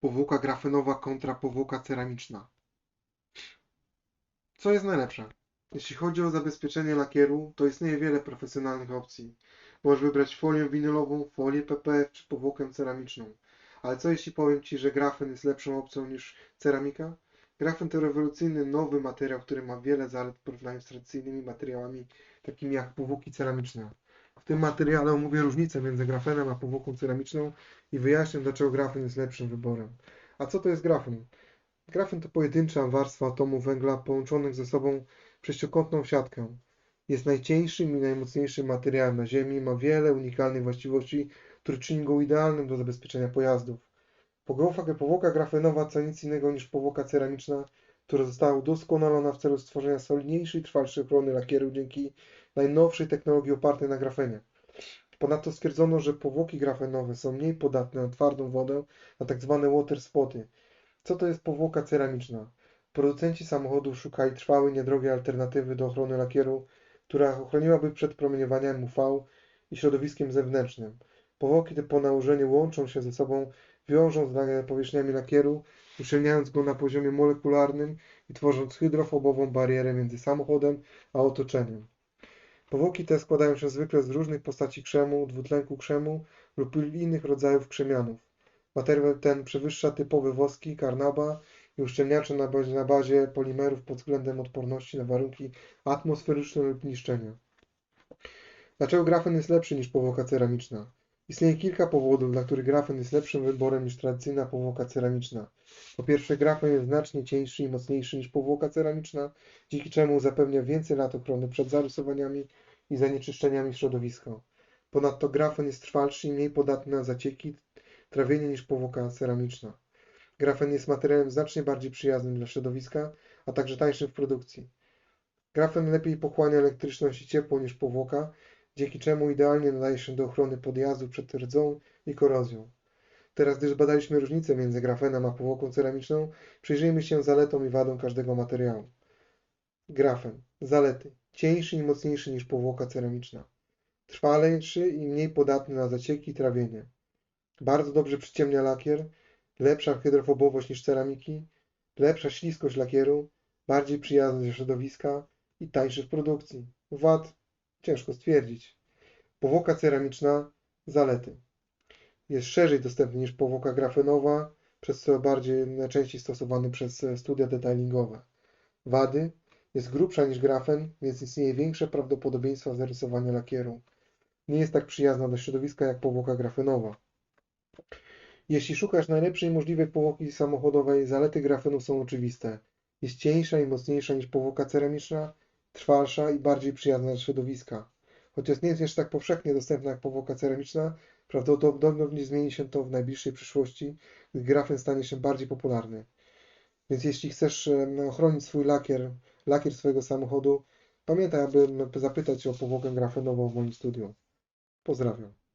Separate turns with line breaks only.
Powłoka grafenowa kontra powłoka ceramiczna. Co jest najlepsze? Jeśli chodzi o zabezpieczenie lakieru, to istnieje wiele profesjonalnych opcji. Możesz wybrać folię winylową, folię PPF czy powłokę ceramiczną. Ale co jeśli powiem Ci, że grafen jest lepszą opcją niż ceramika? Grafen to rewolucyjny, nowy materiał, który ma wiele zalet w porównaniu z tradycyjnymi materiałami, takimi jak powłoki ceramiczne. W tym materiale omówię różnicę między grafenem a powłoką ceramiczną i wyjaśnię, dlaczego grafen jest lepszym wyborem. A co to jest grafen? Grafen to pojedyncza warstwa atomów węgla połączonych ze sobą sześciokątną siatkę. Jest najcieńszym i najmocniejszym materiałem na Ziemi, ma wiele unikalnych właściwości, które czyni go idealnym do zabezpieczenia pojazdów. Powłoka, powłoka grafenowa to nic innego niż powłoka ceramiczna, która została udoskonalona w celu stworzenia solidniejszej i trwalszej ochrony lakieru dzięki najnowszej technologii opartej na grafenie. Ponadto stwierdzono, że powłoki grafenowe są mniej podatne na twardą wodę, na tzw. water spoty. Co to jest powłoka ceramiczna? Producenci samochodów szukali trwałej, niedrogiej alternatywy do ochrony lakieru, która ochroniłaby przed promieniowaniem UV i środowiskiem zewnętrznym. Powłoki te po nałożeniu łączą się ze sobą, wiążą z powierzchniami lakieru, uszczelniając go na poziomie molekularnym i tworząc hydrofobową barierę między samochodem a otoczeniem. Powłoki te składają się zwykle z różnych postaci krzemu, dwutlenku krzemu lub innych rodzajów krzemianów. Materiał ten przewyższa typowe woski, karnaba i uszczelniacze na bazie, na bazie polimerów pod względem odporności na warunki atmosferyczne lub niszczenia. Dlaczego grafen jest lepszy niż powłoka ceramiczna? Istnieje kilka powodów, dla których grafen jest lepszym wyborem niż tradycyjna powłoka ceramiczna. Po pierwsze, grafen jest znacznie cieńszy i mocniejszy niż powłoka ceramiczna, dzięki czemu zapewnia więcej lat ochrony przed zarysowaniami i zanieczyszczeniami środowiska. Ponadto grafen jest trwalszy i mniej podatny na zacieki, trawienie niż powłoka ceramiczna. Grafen jest materiałem znacznie bardziej przyjaznym dla środowiska, a także tańszym w produkcji. Grafen lepiej pochłania elektryczność i ciepło niż powłoka, dzięki czemu idealnie nadaje się do ochrony podjazdu przed rdzą i korozją. Teraz, gdyż badaliśmy różnicę między grafenem a powłoką ceramiczną, przyjrzyjmy się zaletom i wadom każdego materiału. Grafen. Zalety. Cieńszy i mocniejszy niż powłoka ceramiczna. Trwalejszy i mniej podatny na zacieki i trawienie. Bardzo dobrze przyciemnia lakier, lepsza hydrofobowość niż ceramiki, lepsza śliskość lakieru, bardziej przyjazny dla środowiska i tańszy w produkcji. Wad ciężko stwierdzić. Powłoka ceramiczna zalety. Jest szerzej dostępny niż powłoka grafenowa, przez co bardziej najczęściej stosowany przez studia detailingowe. Wady jest grubsza niż grafen, więc istnieje większe prawdopodobieństwo zarysowania lakieru. Nie jest tak przyjazna do środowiska jak powłoka grafenowa. Jeśli szukasz najlepszej możliwej powłoki samochodowej, zalety grafenu są oczywiste. Jest cieńsza i mocniejsza niż powłoka ceramiczna, trwalsza i bardziej przyjazna dla środowiska. Chociaż nie jest jeszcze tak powszechnie dostępna jak powłoka ceramiczna, prawdopodobnie zmieni się to w najbliższej przyszłości, gdy grafen stanie się bardziej popularny. Więc jeśli chcesz ochronić swój lakier, lakier swojego samochodu, pamiętaj, aby zapytać o powłokę grafenową w moim studiu. Pozdrawiam.